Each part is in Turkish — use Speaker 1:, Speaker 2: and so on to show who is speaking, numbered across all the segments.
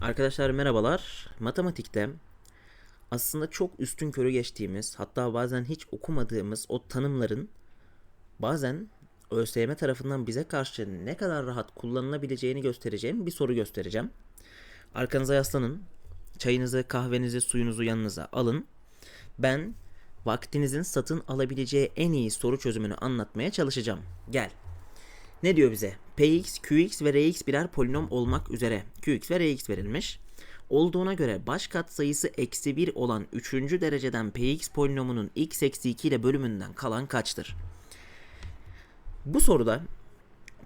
Speaker 1: Arkadaşlar merhabalar. Matematikte aslında çok üstün körü geçtiğimiz hatta bazen hiç okumadığımız o tanımların bazen ÖSYM tarafından bize karşı ne kadar rahat kullanılabileceğini göstereceğim bir soru göstereceğim. Arkanıza yaslanın. Çayınızı, kahvenizi, suyunuzu yanınıza alın. Ben vaktinizin satın alabileceği en iyi soru çözümünü anlatmaya çalışacağım. Gel. Ne diyor bize? Px, Qx ve Rx birer polinom olmak üzere Qx ve Rx verilmiş. Olduğuna göre baş katsayısı eksi 1 olan 3. dereceden Px polinomunun x eksi 2 ile bölümünden kalan kaçtır? Bu soruda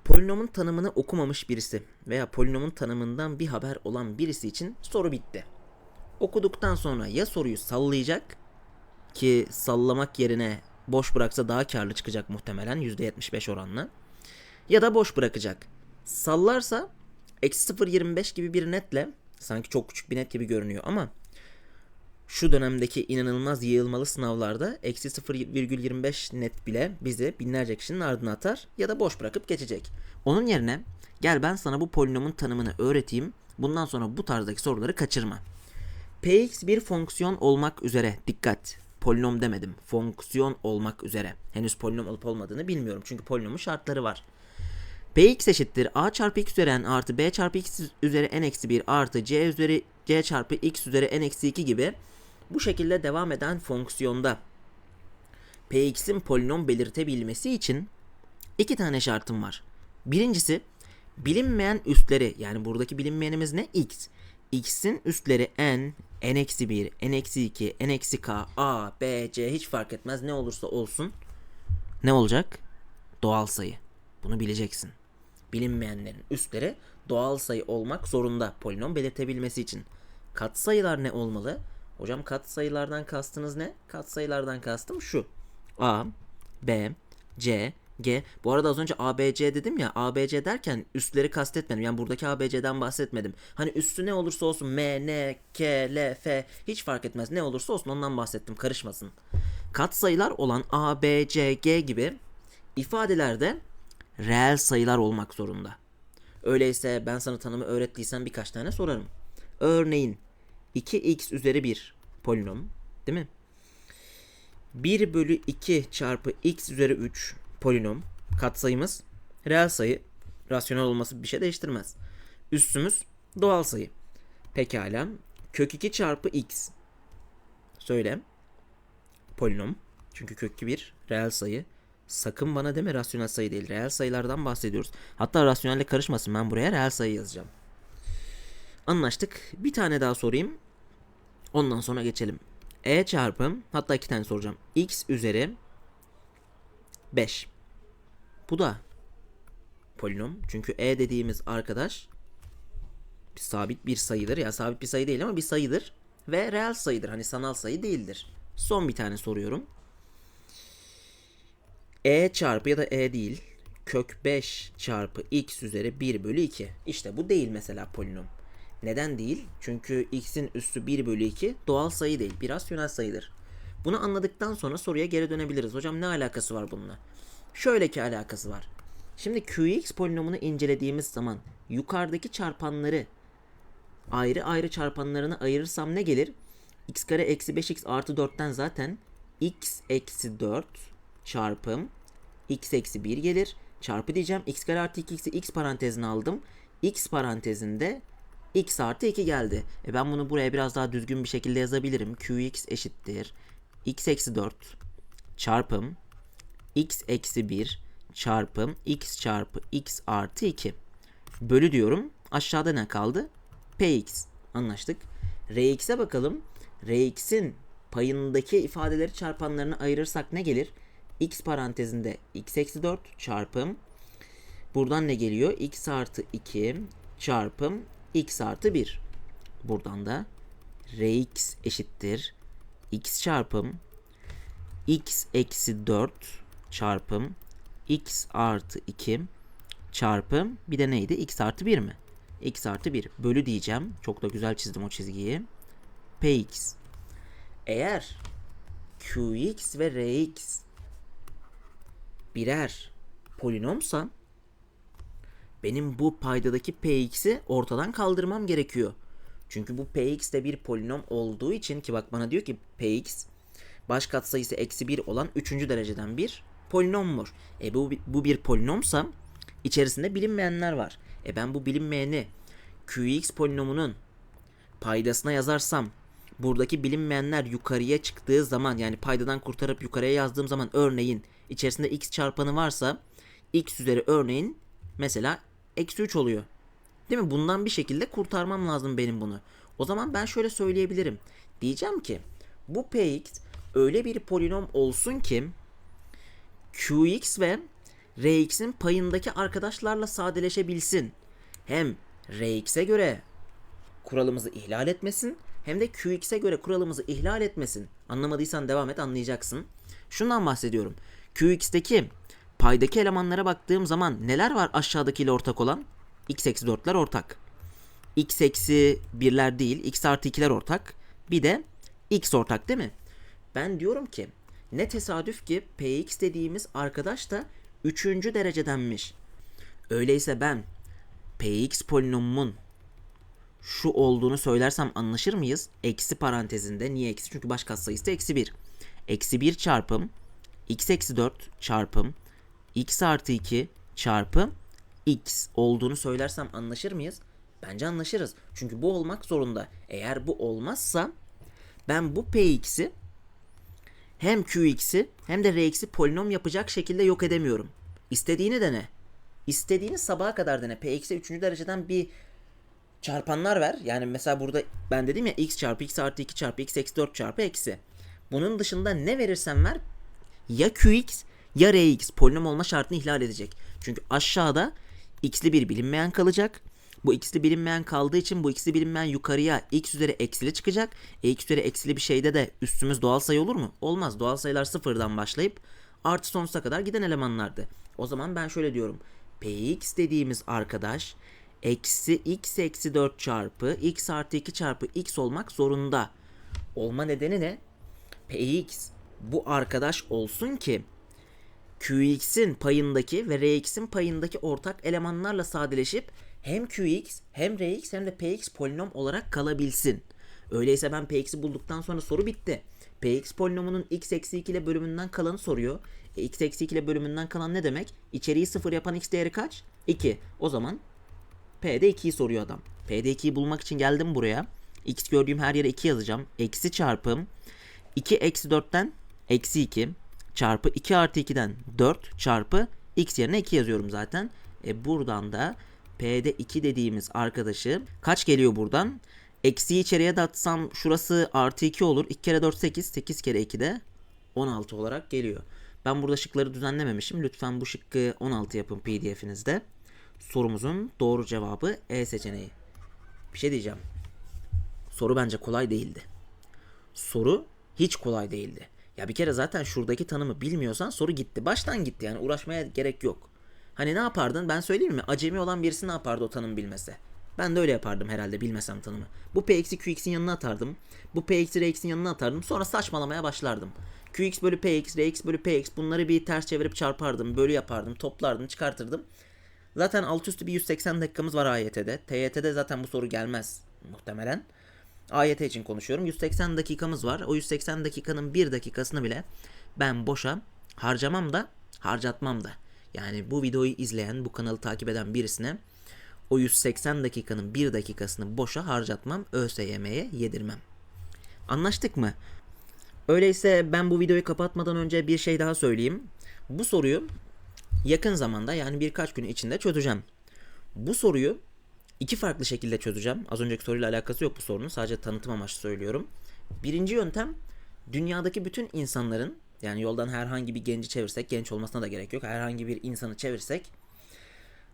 Speaker 1: polinomun tanımını okumamış birisi veya polinomun tanımından bir haber olan birisi için soru bitti. Okuduktan sonra ya soruyu sallayacak ki sallamak yerine boş bıraksa daha karlı çıkacak muhtemelen %75 oranla ya da boş bırakacak. Sallarsa eksi 0.25 gibi bir netle sanki çok küçük bir net gibi görünüyor ama şu dönemdeki inanılmaz yığılmalı sınavlarda eksi 0,25 net bile bizi binlerce kişinin ardına atar ya da boş bırakıp geçecek. Onun yerine gel ben sana bu polinomun tanımını öğreteyim. Bundan sonra bu tarzdaki soruları kaçırma. Px bir fonksiyon olmak üzere dikkat. Polinom demedim. Fonksiyon olmak üzere. Henüz polinom olup olmadığını bilmiyorum. Çünkü polinomun şartları var. Px eşittir a çarpı x üzeri n artı b çarpı x üzeri n eksi 1 artı c üzeri c çarpı x üzeri n eksi 2 gibi bu şekilde devam eden fonksiyonda px'in polinom belirtebilmesi için iki tane şartım var. Birincisi bilinmeyen üstleri yani buradaki bilinmeyenimiz ne? x. x'in üstleri n, n eksi 1, n eksi 2, n eksi k, a, b, c hiç fark etmez ne olursa olsun ne olacak? Doğal sayı. Bunu bileceksin. Bilinmeyenlerin üstleri doğal sayı olmak zorunda polinom belirtebilmesi için. Katsayılar ne olmalı? Hocam katsayılardan kastınız ne? Katsayılardan kastım şu. A, B, C, G. Bu arada az önce A, B, C dedim ya. A, B, C derken üstleri kastetmedim. Yani buradaki A, B, C'den bahsetmedim. Hani üstü ne olursa olsun M, N, K, L, F hiç fark etmez. Ne olursa olsun ondan bahsettim. Karışmasın. Katsayılar olan A, B, C, G gibi ifadelerde reel sayılar olmak zorunda. Öyleyse ben sana tanımı öğrettiysem birkaç tane sorarım. Örneğin 2x üzeri 1 polinom değil mi? 1 bölü 2 çarpı x üzeri 3 polinom katsayımız reel sayı rasyonel olması bir şey değiştirmez. Üstümüz doğal sayı. Pekala kök 2 çarpı x söyle polinom çünkü kök 2 bir reel sayı Sakın bana deme rasyonel sayı değil. Reel sayılardan bahsediyoruz. Hatta rasyonelle karışmasın. Ben buraya reel sayı yazacağım. Anlaştık. Bir tane daha sorayım. Ondan sonra geçelim. E çarpı hatta iki tane soracağım. X üzeri 5. Bu da polinom. Çünkü E dediğimiz arkadaş bir sabit bir sayıdır. Ya sabit bir sayı değil ama bir sayıdır. Ve reel sayıdır. Hani sanal sayı değildir. Son bir tane soruyorum e çarpı ya da e değil kök 5 çarpı x üzeri 1 bölü 2. İşte bu değil mesela polinom. Neden değil? Çünkü x'in üstü 1 bölü 2 doğal sayı değil. Bir rasyonel sayıdır. Bunu anladıktan sonra soruya geri dönebiliriz. Hocam ne alakası var bununla? Şöyle ki alakası var. Şimdi qx polinomunu incelediğimiz zaman yukarıdaki çarpanları ayrı ayrı çarpanlarını ayırırsam ne gelir? x kare eksi 5x artı 4'ten zaten x eksi 4 çarpım x eksi 1 gelir. Çarpı diyeceğim. x kare artı 2x'i x parantezine aldım. x parantezinde x artı 2 geldi. E ben bunu buraya biraz daha düzgün bir şekilde yazabilirim. qx eşittir. x eksi 4 çarpım x eksi 1 çarpım x çarpı x artı 2. Bölü diyorum. Aşağıda ne kaldı? px. Anlaştık. rx'e bakalım. rx'in payındaki ifadeleri çarpanlarını ayırırsak ne gelir? X parantezinde x eksi 4 çarpım buradan ne geliyor? x artı 2 çarpım x artı 1. Buradan da rx eşittir x çarpım x eksi 4 çarpım x artı 2 çarpım bir de neydi? x artı 1 mi? x artı 1 bölü diyeceğim. Çok da güzel çizdim o çizgiyi. px. Eğer qx ve rx birer polinomsa benim bu paydadaki px'i ortadan kaldırmam gerekiyor. Çünkü bu px de bir polinom olduğu için ki bak bana diyor ki px baş katsayısı eksi 1 olan 3. dereceden bir polinommuş. E bu, bu bir polinomsa içerisinde bilinmeyenler var. E ben bu bilinmeyeni qx polinomunun paydasına yazarsam buradaki bilinmeyenler yukarıya çıktığı zaman yani paydadan kurtarıp yukarıya yazdığım zaman örneğin içerisinde x çarpanı varsa x üzeri örneğin mesela eksi 3 oluyor. Değil mi? Bundan bir şekilde kurtarmam lazım benim bunu. O zaman ben şöyle söyleyebilirim. Diyeceğim ki bu px öyle bir polinom olsun ki qx ve rx'in payındaki arkadaşlarla sadeleşebilsin. Hem rx'e göre kuralımızı ihlal etmesin hem de qx'e göre kuralımızı ihlal etmesin. Anlamadıysan devam et anlayacaksın. Şundan bahsediyorum. Qx'teki paydaki elemanlara baktığım zaman neler var aşağıdakiyle ortak olan? x eksi 4'ler ortak. x eksi 1'ler değil x artı 2'ler ortak. Bir de x ortak değil mi? Ben diyorum ki ne tesadüf ki px dediğimiz arkadaş da 3. derecedenmiş. Öyleyse ben px polinomumun şu olduğunu söylersem anlaşır mıyız? Eksi parantezinde. Niye eksi? Çünkü baş katsayısı eksi 1. Eksi 1 çarpım x eksi 4 çarpım x artı 2 çarpı x olduğunu söylersem anlaşır mıyız? Bence anlaşırız. Çünkü bu olmak zorunda. Eğer bu olmazsa ben bu px'i hem qx'i hem de rx'i polinom yapacak şekilde yok edemiyorum. İstediğini dene. İstediğini sabaha kadar dene. px'e 3. dereceden bir çarpanlar ver. Yani mesela burada ben dedim ya x çarpı x artı 2 çarpı x eksi 4 çarpı eksi. Bunun dışında ne verirsen ver ya qx ya rx polinom olma şartını ihlal edecek. Çünkü aşağıda x'li bir bilinmeyen kalacak. Bu x'li bilinmeyen kaldığı için bu x'li bilinmeyen yukarıya x üzeri eksili çıkacak. E x üzeri eksili bir şeyde de üstümüz doğal sayı olur mu? Olmaz. Doğal sayılar sıfırdan başlayıp artı sonsuza kadar giden elemanlardı. O zaman ben şöyle diyorum. px dediğimiz arkadaş eksi x eksi 4 çarpı x artı 2 çarpı x olmak zorunda. Olma nedeni ne? px bu arkadaş olsun ki qx'in payındaki ve rx'in payındaki ortak elemanlarla sadeleşip hem qx hem rx hem de px polinom olarak kalabilsin. Öyleyse ben px'i bulduktan sonra soru bitti. px polinomunun x eksi 2 ile bölümünden kalanı soruyor. E, x eksi 2 ile bölümünden kalan ne demek? İçeriği sıfır yapan x değeri kaç? 2. O zaman P'de 2'yi soruyor adam. P'de 2'yi bulmak için geldim buraya. X gördüğüm her yere 2 yazacağım. Eksi çarpım 2 eksi 4'ten eksi 2 çarpı 2 artı 2'den 4 çarpı x yerine 2 yazıyorum zaten. E buradan da P'de 2 dediğimiz arkadaşı kaç geliyor buradan? Eksiyi içeriye de atsam şurası artı 2 olur. 2 kere 4 8. 8 kere 2 de 16 olarak geliyor. Ben burada şıkları düzenlememişim. Lütfen bu şıkkı 16 yapın pdf'inizde. Sorumuzun doğru cevabı E seçeneği. Bir şey diyeceğim. Soru bence kolay değildi. Soru hiç kolay değildi. Ya bir kere zaten şuradaki tanımı bilmiyorsan soru gitti. Baştan gitti yani uğraşmaya gerek yok. Hani ne yapardın ben söyleyeyim mi? Acemi olan birisi ne yapardı o tanım bilmese? Ben de öyle yapardım herhalde bilmesem tanımı. Bu p eksi qx'in yanına atardım. Bu p eksi rx'in yanına atardım. Sonra saçmalamaya başlardım. qx bölü px, rx bölü px bunları bir ters çevirip çarpardım. Bölü yapardım, toplardım, çıkartırdım. Zaten alt üstü bir 180 dakikamız var AYT'de. TYT'de zaten bu soru gelmez muhtemelen. AYT için konuşuyorum. 180 dakikamız var. O 180 dakikanın 1 dakikasını bile ben boşa harcamam da harcatmam da. Yani bu videoyu izleyen, bu kanalı takip eden birisine o 180 dakikanın 1 dakikasını boşa harcatmam, ÖSYM'ye yedirmem. Anlaştık mı? Öyleyse ben bu videoyu kapatmadan önce bir şey daha söyleyeyim. Bu soruyu yakın zamanda yani birkaç gün içinde çözeceğim. Bu soruyu iki farklı şekilde çözeceğim. Az önceki soruyla alakası yok bu sorunun. Sadece tanıtım amaçlı söylüyorum. Birinci yöntem dünyadaki bütün insanların yani yoldan herhangi bir genci çevirsek, genç olmasına da gerek yok. Herhangi bir insanı çevirsek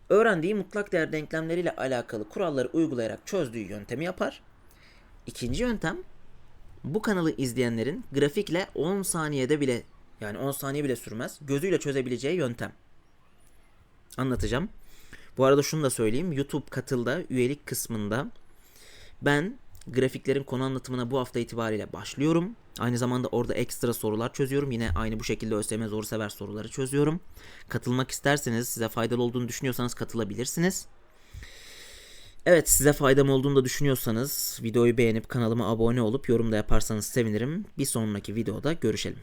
Speaker 1: öğrendiği mutlak değer denklemleriyle alakalı kuralları uygulayarak çözdüğü yöntemi yapar. İkinci yöntem bu kanalı izleyenlerin grafikle 10 saniyede bile yani 10 saniye bile sürmez gözüyle çözebileceği yöntem. Anlatacağım. Bu arada şunu da söyleyeyim. YouTube katılda üyelik kısmında ben grafiklerin konu anlatımına bu hafta itibariyle başlıyorum. Aynı zamanda orada ekstra sorular çözüyorum. Yine aynı bu şekilde ÖSYM zoru sever soruları çözüyorum. Katılmak isterseniz size faydalı olduğunu düşünüyorsanız katılabilirsiniz. Evet size faydam olduğunu da düşünüyorsanız videoyu beğenip kanalıma abone olup yorum da yaparsanız sevinirim. Bir sonraki videoda görüşelim.